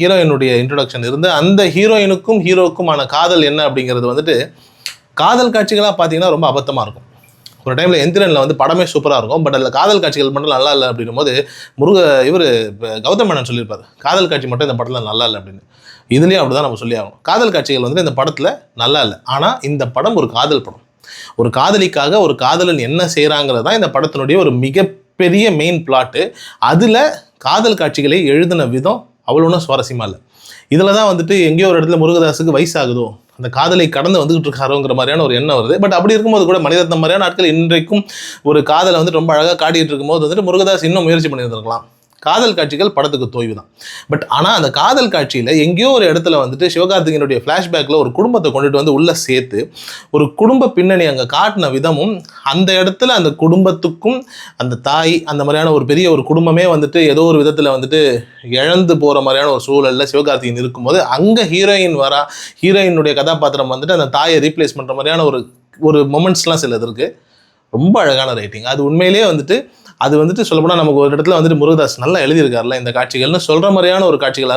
ஹீரோயினுடைய introduction இருந்து அந்த ஹீரோயினுக்கும் ஹீரோக்குமான காதல் என்ன அப்படிங்கிறது வந்துட்டு காதல் காட்சிகளாக பார்த்தீங்கன்னா ரொம்ப அபத்தமாக இருக்கும். ஒரு டைமில் எந்திரனில் வந்து படமே சூப்பராக இருக்கும். பட் அதில் காதல் காட்சிகள் மட்டும் நல்லா இல்லை அப்படின்னும் போது முருக இவர் கௌதம் மேனன் சொல்லியிருப்பார். காதல் காட்சி மட்டும் இந்த படத்தில் நல்லா இல்லை அப்படின்னு. இதுலேயும் அப்படி தான் நம்ம சொல்லி ஆகணும். காதல் காட்சிகள் வந்துட்டு இந்த படத்தில் நல்லா இல்லை. ஆனால் இந்த படம் ஒரு காதல் படம். ஒரு காதலிக்காக ஒரு காதலன் என்ன செய்கிறாங்கிறது தான் இந்த படத்தினுடைய ஒரு மிகப்பெரிய மெயின் பிளாட்டு அதில் காதல் காட்சிகளை எழுதின விதம் அவ்வளோ ஒன்றும் சுவாரஸ்யமாக இல்லை. இதில் தான் வந்துட்டு எங்கேயோ ஒரு இடத்துல முருகதாஸுக்கு வயசாகுதோ அந்த காதலை கடந்து வந்துகிட்டு இருக்காரோங்கிற மாதிரியான ஒரு எண்ணம் வருது. பட் அப்படி இருக்கும்போது கூட மனிதத்தம் மாதிரியான ஆட்கள் இன்றைக்கும் ஒரு காதலை வந்து ரொம்ப அழகாக காட்டிகிட்டு இருக்கும்போது வந்துட்டு முருகதாஸ் இன்னும் முயற்சி பண்ணியிருந்திருக்கலாம். காதல் காட்சிகள் படத்துக்கு தோய்வு தான் பட் ஆனால் அந்த காதல் காட்சியில் எங்கேயோ ஒரு இடத்துல வந்துட்டு சிவகார்த்திகனுடைய ஃப்ளாஷ்பேக்கில் ஒரு குடும்பத்தை கொண்டுட்டு வந்து உள்ளே சேர்த்து ஒரு குடும்ப பின்னணி அங்கே காட்டின விதமும் அந்த இடத்துல அந்த குடும்பத்துக்கும் அந்த தாய் அந்த மாதிரியான ஒரு பெரிய ஒரு குடும்பமே வந்துட்டு ஏதோ ஒரு விதத்தில் வந்துட்டு இழந்து போகிற மாதிரியான ஒரு சூழலில் சிவகார்த்திகன் இருக்கும்போது அங்கே ஹீரோயின் வரா ஹீரோயினுடைய கதாபாத்திரம் வந்துட்டு அந்த தாயை ரீப்ளேஸ் பண்ணுற மாதிரியான ஒரு ஒரு மொமெண்ட்ஸ்லாம் சிலது இருக்குது ரொம்ப அழகான ரைட்டிங் அது உண்மையிலேயே வந்துட்டு அது வந்துட்டு சொல்லப்போனால் நமக்கு ஒரு இடத்துல வந்துட்டு முருகதாஸ் நல்லா எழுதியிருக்காருல இந்த காட்சிகள்னு சொல்கிற மாதிரியான ஒரு காட்சிகளாக